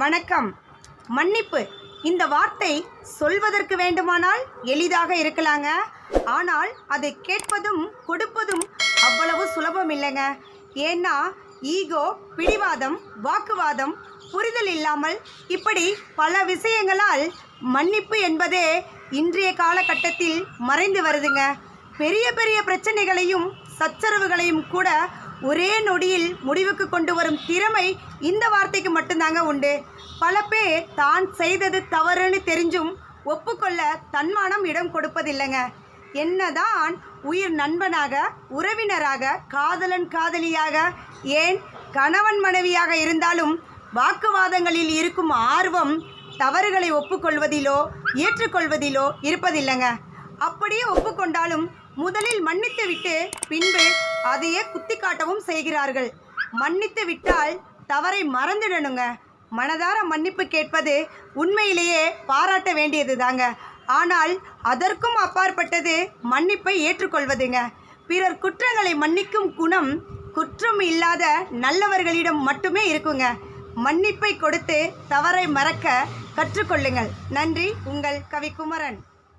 வணக்கம். மன்னிப்பு. இந்த வார்த்தை சொல்வதற்கு வேண்டுமானால் எளிதாக இருக்கலாங்க. ஆனால் அதை கேட்பதும் கொடுப்பதும் அவ்வளவு சுலபம் இல்லைங்க. ஏன்னா ஈகோ பிடிவாதம் வாக்குவாதம் புரிதல் இல்லாமல் இப்படி பல விஷயங்களால் மன்னிப்பு என்பதே இன்றைய காலகட்டத்தில் மறைந்து வருதுங்க. பெரிய பெரிய பிரச்சனைகளையும் சச்சரவுகளையும் கூட ஒரே நொடியில் முடிவுக்கு கொண்டு வரும் திறமை இந்த வார்த்தைக்கு மட்டும்தாங்க உண்டு. பல பேர் தான் செய்தது தவறுன்னு தெரிஞ்சும் ஒப்புக்கொள்ள தன்மானம் இடம் கொடுப்பதில்லைங்க. என்னதான் உயிர் நண்பனாக உறவினராக காதலன் காதலியாக ஏன் கணவன் மனைவியாக இருந்தாலும் வாக்குவாதங்களில் இருக்கும் ஆர்வம் தவறுகளை ஒப்புக்கொள்வதிலோ ஏற்றுக்கொள்வதிலோ இருப்பதில்லைங்க. அப்படியே ஒப்புக்கொண்டாலும் முதலில் மன்னித்து விட்டு பின்பு அதையே குத்தி காட்டவும் செய்கிறார்கள். மன்னித்து விட்டால் தவறை மறந்துடணுங்க. மனதார மன்னிப்பு கேட்பது உண்மையிலேயே பாராட்ட வேண்டியது தாங்க ஆனால் அதற்கும் அப்பாற்பட்டது மன்னிப்பை ஏற்றுக்கொள்வதுங்க. பிறர் குற்றங்களை மன்னிக்கும் குணம் குற்றம் இல்லாத நல்லவர்களிடம் மட்டுமே இருக்குங்க. மன்னிப்பை கொடுத்து தவறை மறக்க கற்றுக்கொள்ளுங்கள். நன்றி. உங்கள் கவிக்குமரன்.